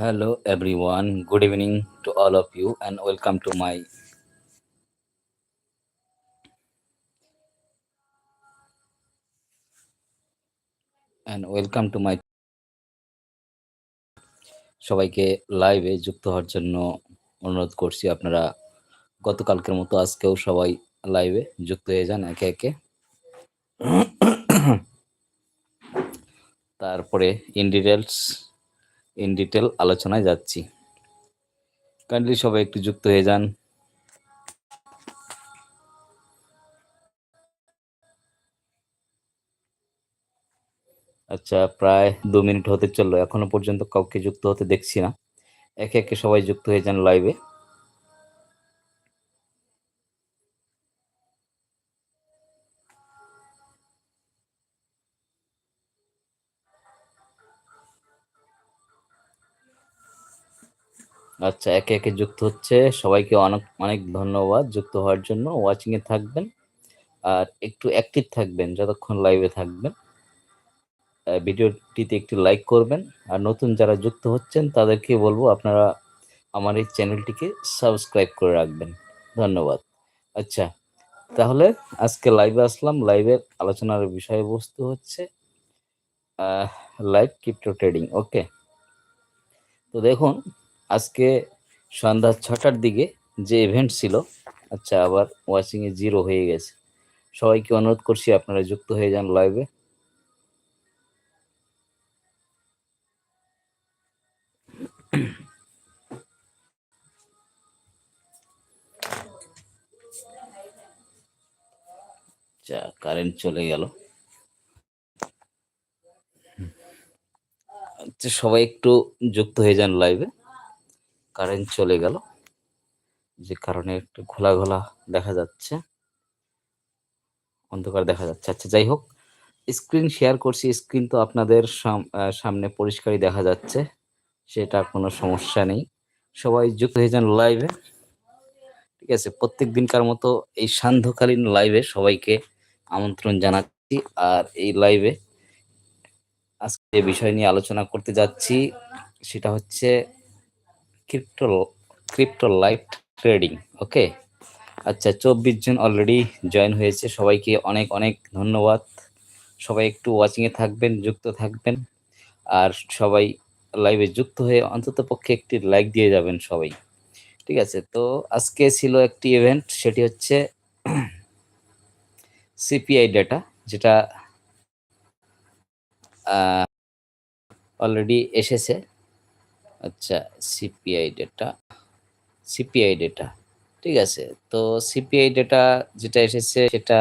Hello everyone, good evening to all of you and welcome to my and welcome to my সবাইকে লাইভে যুক্ত হওয়ার জন্য অনুরোধ করছি আপনারা গতকালকের মতো আজকেও সবাই লাইভে যুক্ত হয়ে যান একে একে। তারপরে ইন ইন ডিটেল আলোচনায় যাচ্ছি। কাইন্ডলি সবাই একটু যুক্ত হয়ে যান। আচ্ছা প্রায় দু মিনিট হতে চলল। এখনও পর্যন্ত কাউকে যুক্ত হতে দেখছি না। একে একে সবাই যুক্ত হয়ে যান লাইভে আচ্ছা একে একে যুক্ত হচ্ছে। সবাইকে অনেক অনেক ধন্যবাদ যুক্ত হওয়ার জন্য। ওয়াচিং এ থাকবেন আর একটু অ্যাক্টিভ থাকবেন যতক্ষণ লাইভে থাকবেন। ভিডিওটিতে একটু লাইক করবেন। আর নতুন যারা যুক্ত হচ্ছেন, তাদেরকে বলব আপনারা আমার এই চ্যানেলটিকে সাবস্ক্রাইব করে রাখবেন। ধন্যবাদ। আচ্ছা তাহলে আজকে লাইভে আসলাম। লাইভের আলোচনার বিষয়বস্তু হচ্ছে লাইভ ক্রিপ্টো ট্রেডিং ওকে তো দেখুন আজকে সন্ধ্যা ছটার দিকে যে ইভেন্ট ছিল আচ্ছা আবার ওয়াচিংয়ে জিরো হয়ে গেছে। সবাইকে অনুরোধ করছি, আপনারা যুক্ত হয়ে যান লাইভে আচ্ছা কারেন্ট চলে গেল। আচ্ছা সবাই একটু যুক্ত হয়ে যান লাইভে কারেন্ট চলে গেল। যে কারণে একটু ঘোলা ঘোলা দেখা যাচ্ছে। অন্ধকার দেখা যাচ্ছে। আচ্ছা যাই হোক স্ক্রিন শেয়ার করছি। স্ক্রিন তো আপনাদের সামনে পরিষ্কারই দেখা যাচ্ছে। সেটা কোনো সমস্যা নেই। সবাই যুক্ত হয়ে যান লাইভে ঠিক আছে, প্রত্যেক দিনকার মতো এই সান্ধ্যকালীন লাইভে সবাইকে আমন্ত্রণ জানাচ্ছি। আর এই লাইভে আজকে যে বিষয় নিয়ে আলোচনা করতে যাচ্ছি, সেটা হচ্ছে crypto crypto live trading okay আচ্ছা চব্বিশ জন অলরেডি জয়েন হয়েছে। সবাইকে অনেক অনেক ধন্যবাদ। সবাই একটু ওয়াচিংয়ে থাকবেন, যুক্ত থাকবেন। আর সবাই লাইভে যুক্ত হয়ে অন্তত পক্ষে একটি লাইক দিয়ে যাবেন সবাই। ঠিক আছে, তো আজকে ছিল একটি ইভেন্ট সেটি হচ্ছে সিপিআই ডেটা যেটা অলরেডি এসেছে। আচ্ছা সিপিআই ডেটা সিপিআই ডেটা ঠিক আছে? তো সিপিআই ডেটা যেটা এসেছে সেটা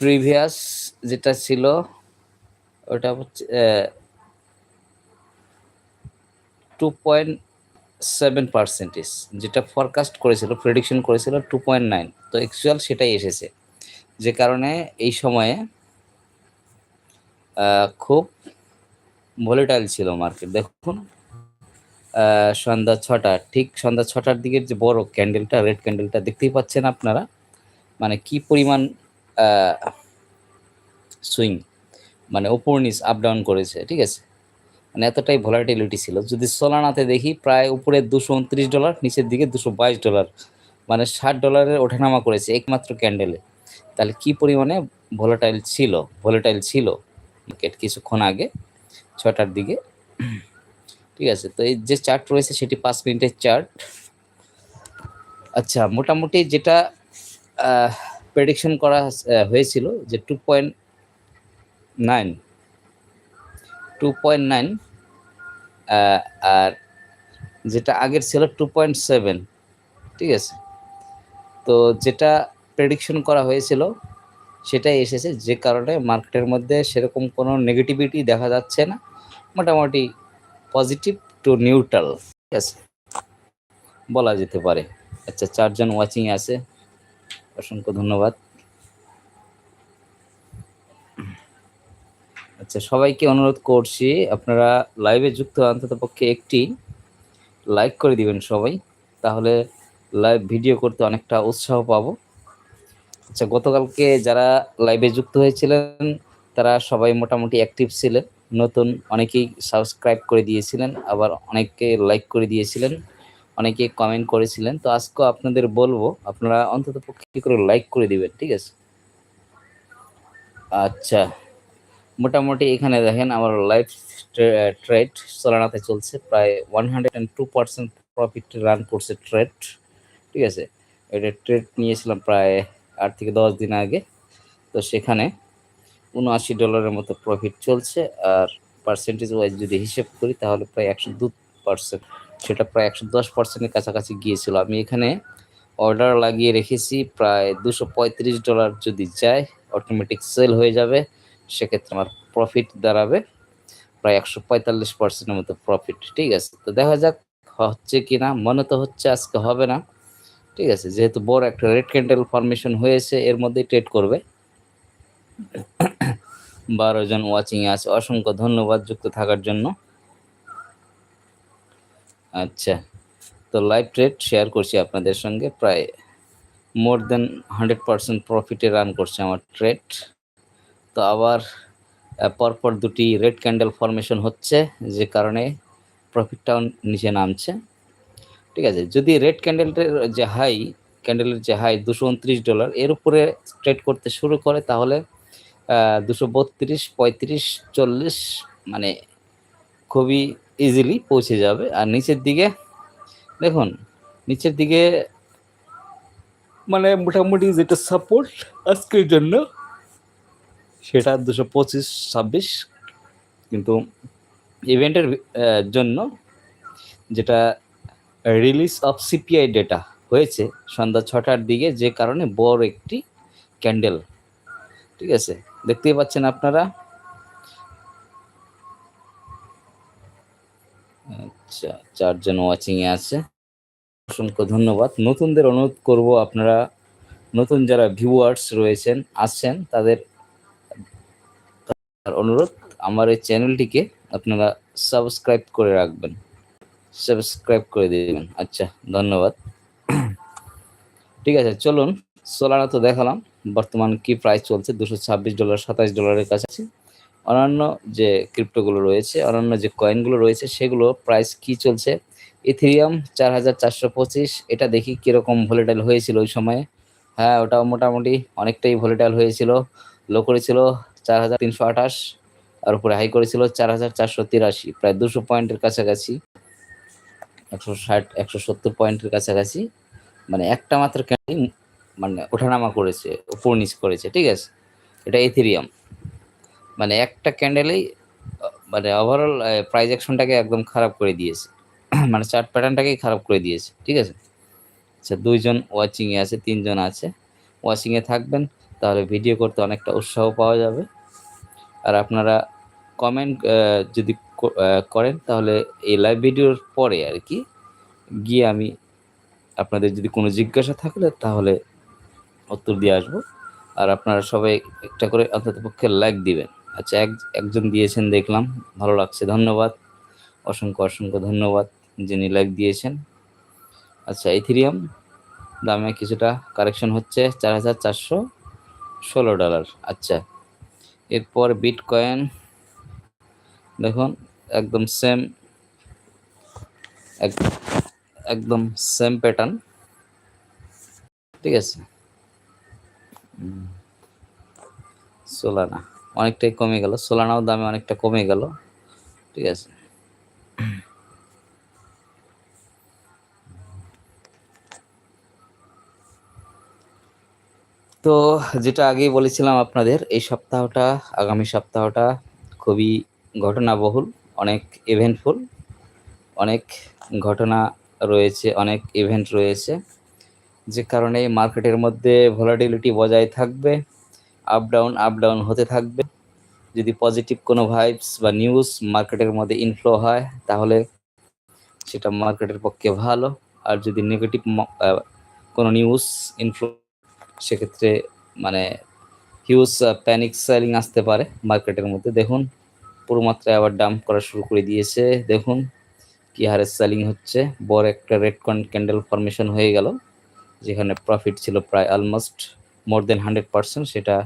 প্রিভিয়াস যেটা ছিল, ওটা হচ্ছে টু পয়েন্ট সেভেন পার্সেন্টেজ যেটা ফরকাস্ট করেছিল প্রেডিকশন করেছিল টু পয়েন্ট নাইন তো অ্যাকচুয়াল সেটাই এসেছে। যে কারণে এই সময়ে খুব ভলিটাইল ছিল মার্কেট দেখুন। সন্ধ্যা ছটা, ঠিক সন্ধ্যা ছটার দিকের যে বড় ক্যান্ডেলটা রেড ক্যান্ডেলটা দেখতেই পাচ্ছেন আপনারা। মানে কি পরিমাণ সুইং মানে ওপর নিচ আপ ডাউন করেছে, ঠিক আছে? মানে এতটাই ভলাটিলিটি ছিল। যদি সোলানাতে দেখি, প্রায় উপরে দুশো উনত্রিশ ডলার নিচের দিকে দুশো বাইশ ডলার মানে ষাট ডলারের ওঠানামা করেছে একমাত্র ক্যান্ডেলে তাহলে কি পরিমাণে ভোলাটাইল ছিল ভোলাটাইল ছিল মার্কেট কিছুক্ষণ আগে? ছটার দিকে। ঠিক আছে, তো এই যে চার্ট রয়েছে সেটি পাঁচ মিনিটের চার্ট। আচ্ছা মোটামুটি যেটা প্রেডিকশন করা হয়েছিল যে two point nine, two point nine আর যেটা আগের ছিল টু পয়েন্ট সেভেন, ঠিক আছে। তো যেটা প্রেডিকশন করা হয়েছিল সেটাই এসেছে, যে কারণে মার্কেটের মধ্যে সেরকম কোনো নেগেটিভিটি দেখা যাচ্ছে না। মোটামুটি পজিটিভ টু নিউট্রাল ঠিক আছে? বলা যেতে পারে। আচ্ছা চারজন ওয়াচিং আছে। অসংখ্য ধন্যবাদ। আচ্ছা সবাইকে অনুরোধ করছি, আপনারা লাইভে যুক্ত অন্তত পক্ষে একটি লাইক করে দিবেন সবাই। তাহলে লাইভ ভিডিও করতে অনেকটা উৎসাহ পাবো। আচ্ছা গতকালকে যারা লাইভে যুক্ত হয়েছিলেন, তারা সবাই মোটামুটি অ্যাক্টিভ ছিলেন। নতুন অনেকেই সাবস্ক্রাইব করে দিয়েছিলেন, আবার অনেকে লাইক করে দিয়েছিলেন, অনেকে কমেন্ট করেছিলেন। তো আজকে আপনাদের বলব, আপনারা অন্তত পক্ষে করে লাইক করে দিবেন, ঠিক আছে? আচ্ছা মোটামুটি এখানে দেখেন আমার লাইফ ট্রেড সোলানাতে চলছে, প্রায় one hundred and two percent profit run করছে ট্রেড ঠিক আছে? এটা ট্রেড নিয়েছিলাম প্রায় আট থেকে দশ দিন আগে। তো সেখানে উনআশি ডলারের মতো প্রফিট চলছে আর পার্সেন্টেজ ওয়াইজ যদি হিসেব করি তাহলে প্রায় একশো দু পার্সেন্ট সেটা প্রায় একশো দশ পার্সেন্টের কাছাকাছি গিয়েছিল। আমি এখানে অর্ডার লাগিয়ে রেখেছি, প্রায় দুশো পঁয়ত্রিশ ডলার যদি যায় অটোমেটিক সেল হয়ে যাবে, সেক্ষেত্রে আমার প্রফিট দাঁড়াবে প্রায় একশো পঁয়তাল্লিশ পার্সেন্টের মতো প্রফিট ঠিক আছে? তো দেখা যাক হচ্ছে কি না মনে তো হচ্ছে আজকে হবে না। ঠিক আছে, যেহেতু বড় একটা রেড ক্যান্ডেল ফরমেশন হয়েছে, এর মধ্যেই ট্রেড করবে। বারো জন ওয়াচিং আছে, অসংখ্য ধন্যবাদ যুক্ত থাকার জন্য। আচ্ছা তো লাইভ ট্রেড শেয়ার করছি আপনাদের সঙ্গে, প্রায় মোর দেন হান্ড্রেড পার্সেন্ট প্রফিটে রান করছে আমার ট্রেড তো আবার পরপর দুটি রেড ক্যান্ডেল ফরমেশন হচ্ছে, যে কারণে প্রফিটটাও নিচে নামছে। ঠিক আছে? যদি রেড ক্যান্ডেলের যে হাই ক্যান্ডেলের যে হাই দুশো উনত্রিশ ডলার এর উপরে ট্রেড করতে শুরু করে তাহলে দুশো বত্রিশ, পঁয়ত্রিশ, চল্লিশ মানে খুবই ইজিলি পৌঁছে যাবে। আর নিচের দিকে, দেখুন, নিচের দিকে মানে মোটামুটি যেটা সাপোর্ট আজকের জন্য, সেটা দুশো পঁচিশ, ছাব্বিশ, কিন্তু ইভেন্টের জন্য যেটা রিলিজ অফ সিপিআই ডেটা হয়েছে সন্ধ্যা ছটার দিকে, যে কারণে বড় একটি ক্যান্ডেল ঠিক আছে? দেখতেই পাচ্ছেন আপনারা? আচ্ছা চারজন ওয়াচিংয়ে আছে। অসংখ্য ধন্যবাদ। নতুনদের অনুরোধ করব আপনারা, নতুন যারা ভিউয়ার্স রয়েছেন, আসছেন, তাদের অনুরোধ। আমার এই চ্যানেলটিকে আপনারা সাবস্ক্রাইব করে রাখবেন। সাবস্ক্রাইব করে দেবেন। আচ্ছা ধন্যবাদ। ঠিক আছে, চলুন। সোলানা তো দেখালাম। বর্তমান কি প্রাইস চলছে? দুশো ছাব্বিশ ডলার সাতাশ ডলারের কাছাকাছি। অন্যান্য যে ক্রিপ্টোগুলো রয়েছে অন্যান্য যে কয়েনগুলো রয়েছে, সেগুলো প্রাইস কি চলছে? ইথিরিয়াম চার হাজার চারশো পঁচিশ, এটা দেখি কীরকম ভোলেটাইল হয়েছিল ওই সময়ে। হ্যাঁ ওটাও মোটামুটি অনেকটাই ভোলেটাইল হয়েছিল। লো করেছিল চার হাজার তিনশো আঠাশ, আর উপরে হাই করেছিল চার হাজার চারশো তিরাশি, প্রায় দুশো পয়েন্টের কাছাকাছি। একশো ষাট, একশো সত্তর পয়েন্টের কাছাকাছি। মানে একটা মাত্র ক্যান্ডেল মানে ওঠানামা করেছে উপর নিচ করেছে, ঠিক আছে? এটা এথিরিয়াম মানে একটা ক্যান্ডেলেই মানে ওভারঅল প্রাইজ অ্যাকশনটাকে একদম খারাপ করে দিয়েছে। মানে চার্ট প্যাটার্নটাকেই খারাপ করে দিয়েছে, ঠিক আছে? আচ্ছা দুইজন ওয়াচিংয়ে আছে, তিনজন আছে। ওয়াচিংয়ে থাকবেন, তাহলে ভিডিও করতে অনেকটা উৎসাহ পাওয়া যাবে। আর আপনারা কমেন্ট যদি করেন, তাহলে এই লাইভ ভিডিওর পরে আর কি গিয়ে আমি আপনাদের যদি কোনো জিজ্ঞাসা থাকলে তাহলে উত্তর দিয়ে আসব। আর আপনারা সবাই একটা করে অন্তত পক্ষে লাইক দিবেন। আচ্ছা এক, একজন দিয়েছেন দেখলাম, ভালো লাগছে, ধন্যবাদ। অসংখ্য অসংখ্য ধন্যবাদ যিনি লাইক দিয়েছেন। আচ্ছা ইথিরিয়াম দামে কিছুটা কারেকশন হচ্ছে, চার হাজার চারশো ষোলো ডলার আচ্ছা এরপর বিট কয়েন দেখুন, একদম সেম একদম সেম প্যাটার্ন ঠিক আছে? সোলানা অনেকটাই কমে গেল। সোলানাও দামে অনেকটা কমে গেল। ঠিক আছে? তো যেটা আগেই বলেছিলাম আপনাদের, এই সপ্তাহটা, আগামী সপ্তাহটা খুবই ঘটনাবহুল, অনেক ইভেন্টফুল অনেক ঘটনা রয়েছে, অনেক ইভেন্ট রয়েছে। যে কারণে মার্কেটের মধ্যে ভলাটিলিটি বজায় থাকবে আপ ডাউন আপ ডাউন হতে থাকবে। যদি পজিটিভ কোনো ভাইবস বা নিউজ মার্কেটের মধ্যে ইনফ্লো হয়, তাহলে সেটা মার্কেটের পক্ষে ভালো। আর যদি নেগেটিভ কোনো নিউজ ইনফ্লো সেক্ষেত্রে মানে হিউজ প্যানিক সেলিং আসতে পারে মার্কেটের মধ্যে। দেখুন পুরো মাত্রায় আবার ডাম্প করা শুরু করে দিয়েছে। দেখুন কি হারে সেলিং হচ্ছে। বড় একটা রেড ক্যান্ডেল ফরমেশন হয়ে গেল, যেখানে প্রফিট ছিল প্রায় almost more than hundred percent সেটা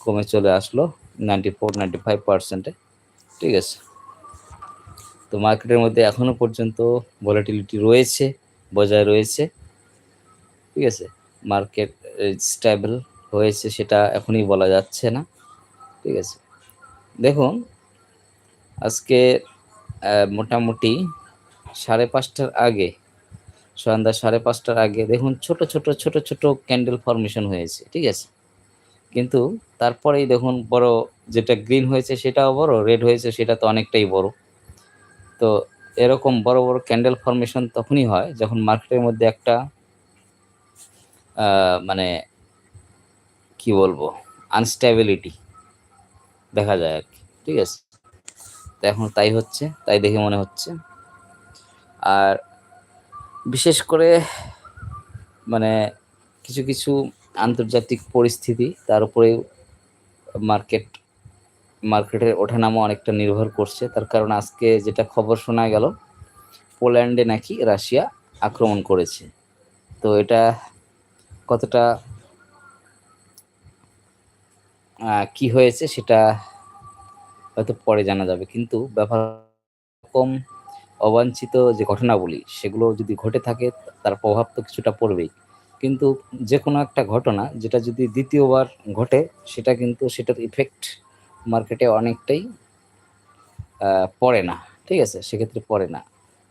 কমে চলে আসলো নাইনটি ফোর নাইনটি ফাইভ পার্সেন্টে ঠিক আছে। তো মার্কেটের মধ্যে এখনও পর্যন্ত ভলাটিলিটি রয়েছে, বজায় রয়েছে। ঠিক আছে। মার্কেট স্টেবল হয়েছে, সেটা এখনই বলা যাচ্ছে না। ঠিক আছে। দেখুন আজকে মোটামুটি সাড়ে পাঁচটার আগে, সন্ধ্যা সাড়ে পাঁচটার আগে, দেখুন ছোট ছোট ছোট ছোট ক্যান্ডেল ফরমেশন হয়েছে, ঠিক আছে? কিন্তু তারপরেই দেখুন বড় যেটা গ্রিন হয়েছে সেটাও বড় রেড হয়েছে সেটা তো অনেকটাই বড়। তো এরকম বড় বড় ক্যান্ডেল ফরমেশন তখনই হয় যখন মার্কেটের মধ্যে একটা মানে কি বলব আনস্টেবিলিটি দেখা যায় আর কি, ঠিক আছে? তো এখন তাই হচ্ছে, তাই দেখে মনে হচ্ছে। আর বিশেষ করে মানে কিছু কিছু আন্তর্জাতিক পরিস্থিতি, তার উপরে মার্কেট, মার্কেটের ওঠানামা অনেকটা নির্ভর করছে। তার কারণ আজকে যেটা খবর শোনা গেল, পোল্যান্ডে নাকি রাশিয়া আক্রমণ করেছে। তো এটা কতটা কি হয়েছে সেটা হয়তো পরে জানা যাবে। কিন্তু ব্যাপার কম অবাঞ্ছিত যে ঘটনাবলী, সেগুলো যদি ঘটে থাকে, তার প্রভাব তো কিছুটা পড়বেই। কিন্তু যে কোনো একটা ঘটনা, যেটা যদি দ্বিতীয়বার ঘটে, সেটা কিন্তু সেটার ইফেক্ট মার্কেটে অনেকটাই পড়ে না। ঠিক আছে? সেক্ষেত্রে পড়ে না।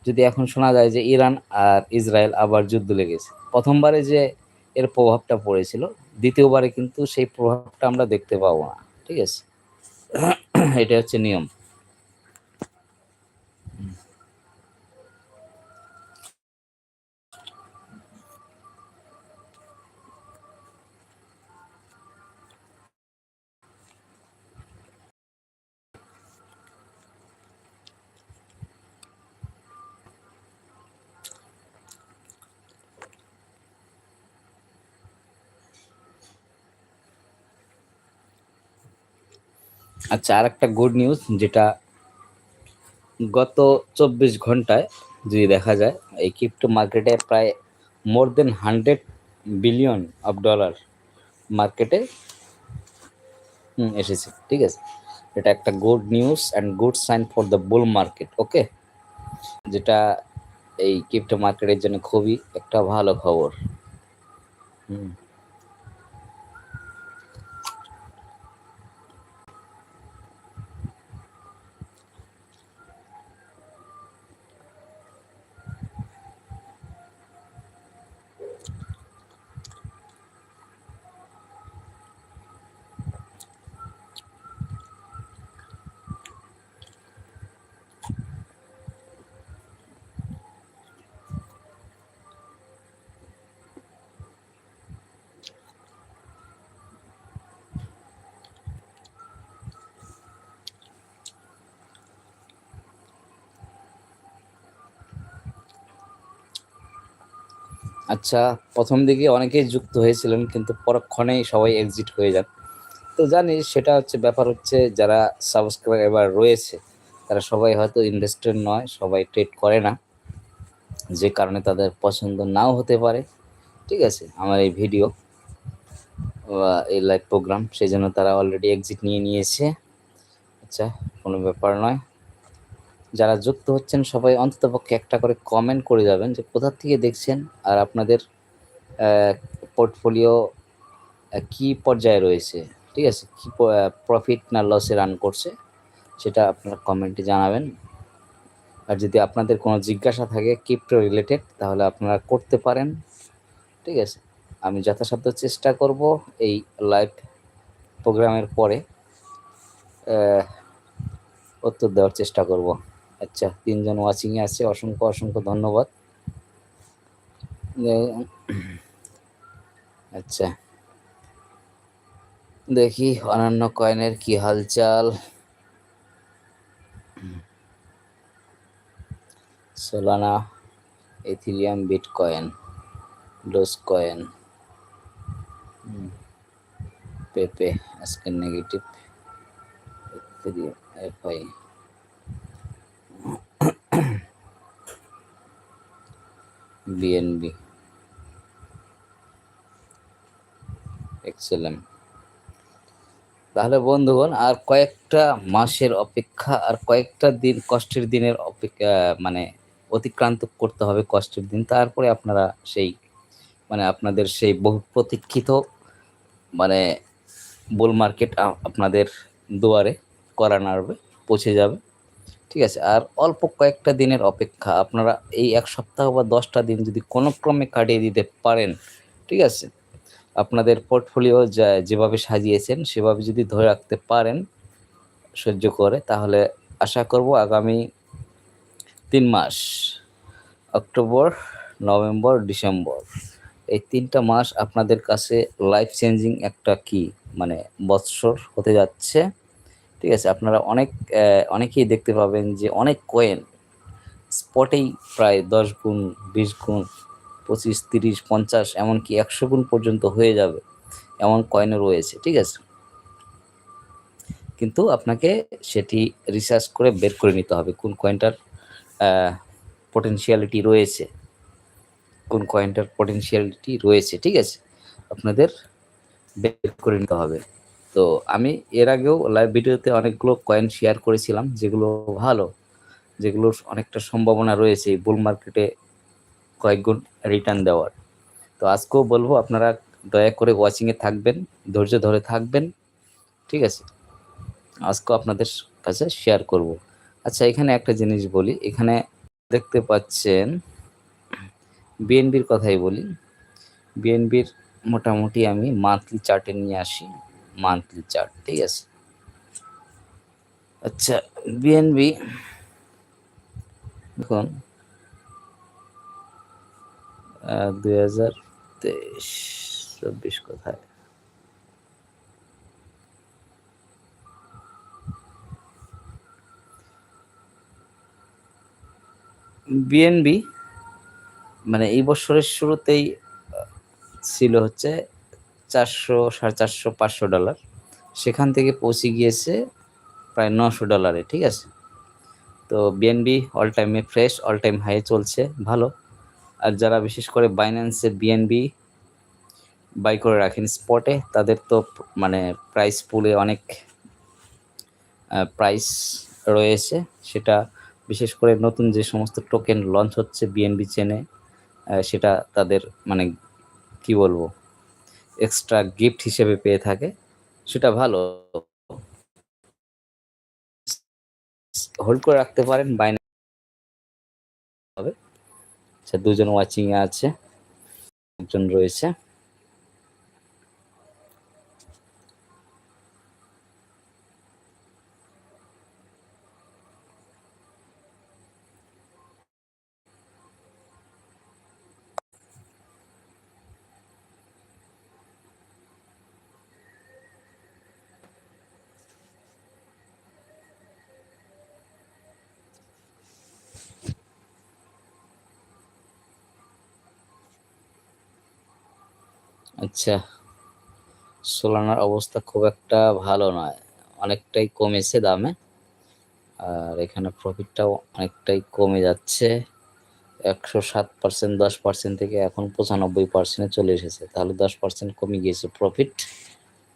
যদি এখন শোনা যায় যে ইরান আর ইসরায়েল আবার যুদ্ধ লেগেছে, প্রথমবারে যে এর প্রভাবটা পড়েছিল, দ্বিতীয়বারে কিন্তু সেই প্রভাবটা আমরা দেখতে পাবো না। ঠিক আছে? এটা হচ্ছে নিয়ম। আচ্ছা আর একটা গুড নিউজ যেটা গত চব্বিশ ঘন্টায় যদি দেখা যায়, এই ক্রিপ্টো মার্কেটে প্রায় more than hundred billion of dollar মার্কেটে এসেছে, ঠিক আছে? এটা একটা good news and good sign for the bull market okay যেটা এই ক্রিপ্টো মার্কেটের জন্য খুবই একটা ভালো খবর, হুম। আচ্ছা প্রথম দিকে অনেকেই যুক্ত হয়েছিলেন, কিন্তু পরক্ষণেই সবাই এক্সিট হয়ে যান। তো জানি, সেটা হচ্ছে ব্যাপার হচ্ছে যারা সাবস্ক্রাইবার রয়েছে, তারা সবাই হয়তো ইনভেস্টেড নয়, সবাই ট্রেড করে না। যে কারণে তাদের পছন্দ নাও হতে পারে। ঠিক আছে, আমার এই ভিডিও বা এই লাইভ প্রোগ্রাম সেই জন্য তারা অলরেডি এক্সিট নিয়ে নিয়েছে। আচ্ছা কোনো ব্যাপার নয়। যারা যুক্ত হচ্ছেন, সবাই অন্ততপক্ষে একটা করে কমেন্ট করে যাবেন যে কোথা থেকে দেখছেন আর আপনাদের পোর্টফোলিও কি পর্যায়ে রয়েছে, ঠিক আছে? কি প্রফিট না লসে রান করছে, সেটা আপনারা কমেন্টে জানাবেন। আর যদি আপনাদের কোনো জিজ্ঞাসা থাকে ক্রিপ্টো রিলেটেড তাহলে আপনারা করতে পারেন, ঠিক আছে? আমি যথাসাধ্য চেষ্টা করব এই লাইভ প্রোগ্রামের পরে উত্তর দেওয়ার চেষ্টা করব। আচ্ছা তিনজন ওয়াচিংয়ে আছে অসংখ্য অসংখ্য ধন্যবাদ। আচ্ছা। দেখি অনন্য কয়েনের কি হালচাল। Solana Ethereum bitcoin dogecoin. Pepe, আজকে নেগেটিভ এফআই। বিএনবি এক্সেলেন্ট তাহলে বন্ধুগণ, আর কয়েকটা মাসের অপেক্ষা, আর কয়েকটা দিন, কষ্টের দিনের অপেক্ষা মানে অতিক্রান্ত করতে হবে কষ্টের দিন। তারপরে আপনারা সেই মানে আপনাদের সেই বহু প্রতীক্ষিত মানে বুল মার্কেট আপনাদের দুয়ারে, করা নাড়বে পৌঁছে যাবে। ঠিক আছে? আর অল্প কয়েকটা দিনের অপেক্ষা। আপনারা এই এক সপ্তাহ বা দশটা দিন যদি কোনো ক্রমে কাটিয়ে দিতে পারেন, ঠিক আছে? আপনাদের পোর্টফোলিও যা যেভাবে সাজিয়েছেন, সেভাবে যদি ধরে রাখতে পারেন, সহ্য করে, তাহলে আশা করব আগামী তিন মাস, অক্টোবর, নভেম্বর, ডিসেম্বর, এই তিনটা মাস আপনাদের কাছে লাইফ চেঞ্জিং একটা কি? মানে বৎসর হতে যাচ্ছে। ঠিক আছে? আপনারা অনেক অনেকেই দেখতে পাবেন যে অনেক কয়েন স্পটেই প্রায় দশ গুণ, বিশ গুণ, পঁচিশ, তিরিশ, পঞ্চাশ, এমনকি একশো গুণ পর্যন্ত হয়ে যাবে এমন কয়েনও রয়েছে, ঠিক আছে? কিন্তু আপনাকে সেটি রিসার্চ করে বের করে নিতে হবে কোন কয়েনটার পটেনশিয়ালিটি রয়েছে। কোন কয়েনটার পটেনশিয়ালিটি রয়েছে, ঠিক আছে? আপনাদের বের করে নিতে হবে। তো আমি এর আগেও লাইভ ভিডিওতে অনেকগুলো কয়েন শেয়ার করেছিলাম, যেগুলো ভালো, যেগুলোর অনেকটা সম্ভাবনা রয়েছে বুল মার্কেটে কয়েক গুণ রিটার্ন দেওয়ার। তো আজকেও বলব, আপনারা দয়া করে ওয়াচিংয়ে থাকবেন, ধৈর্য ধরে থাকবেন, ঠিক আছে? আজকেও আপনাদের কাছে শেয়ার করব। আচ্ছা এখানে একটা জিনিস বলি, এখানে দেখতে পাচ্ছেন বিএনবির কথাই বলি। বিএনবির মোটামুটি আমি মান্থলি চার্টে নিয়ে আসি। মান্থলি চার্ট ঠিক আছে? আচ্ছা বিএনবি দেখুন দুই হাজার তেইশ, চব্বিশ কোথায়? বিএনবি মানে এই বছরের শুরুতেই ছিল হচ্ছে চারশো, সাড়ে চারশো, পাঁচশো ডলার সেখান থেকে পৌঁছে গিয়েছে প্রায় নশো ডলারে ঠিক আছে? তো বিএনবি অল টাইমে ফ্রেশ অল টাইম হাই চলছে, ভালো। আর যারা বিশেষ করে বাইন্যান্সে বিএনবি বাই করে রাখেন স্পটে তাদের তো মানে প্রাইস পুলে অনেক প্রাইস রয়েছে। সেটা বিশেষ করে নতুন যে সমস্ত টোকেন লঞ্চ হচ্ছে বিএনবি চেনে সেটা তাদের মানে কি বলব? এক্সট্রা গিফট হিসেবে পেয়ে থাকে, সেটা ভালো। হোল্ড করে রাখতে পারেন বাইনে হবে। আচ্ছা দুজন ওয়াচিং আছে, একজন রয়েছে। আচ্ছা সোলানার অবস্থা খুব একটা ভালো নয়। অনেকটাই কমেছে দামে, আর এখানে প্রফিটটাও অনেকটাই কমে যাচ্ছে। একশো সাত পার্সেন্ট দশ পার্সেন্ট থেকে এখন পঁচানব্বই পার্সেন্টে চলে এসেছে। তাহলে দশ পার্সেন্ট কমে গিয়েছে প্রফিট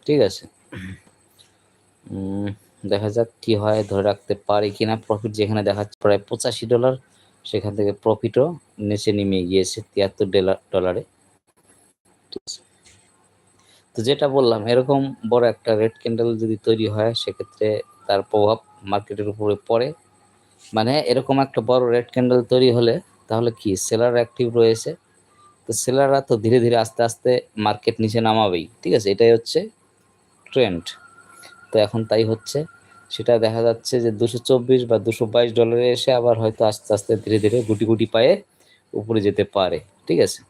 ঠিক আছে? দেখা যাক কি হয়, ধরে রাখতে পারে কিনা। প্রফিট যেখানে দেখাচ্ছে প্রায় পঁচাশি ডলার, সেখান থেকে প্রফিটও নিচে নেমে গিয়েছে তিয়াত্তর ডলার, ডলারে। তো যেটা বললাম, এরকম বড় একটা রেড ক্যান্ডেল যদি তৈরি হয়, সেক্ষেত্রে তার প্রভাব মার্কেটের উপরে পড়ে। মানে এরকম একটা বড় রেড ক্যান্ডেল তৈরি হলে তাহলে কি? সেলার অ্যাক্টিভ রয়েছে। তো সেলাররা তো ধীরে ধীরে আস্তে আস্তে মার্কেট নিচে নামাবেই। ঠিক আছে? এটাই হচ্ছে ট্রেন্ড তো এখন তাই হচ্ছে। সেটা দেখা যাচ্ছে যে দুশো চব্বিশ বা দুশো বাইশ ডলারে এসে আবার হয়তো আস্তে আস্তে ধীরে ধীরে গুটি গুটি পায়ে উপরে যেতে পারে। ঠিক আছে?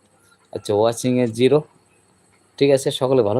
আচ্ছা ওয়াচিংয়ে জিরো ঠিক আছে সকলে ভালো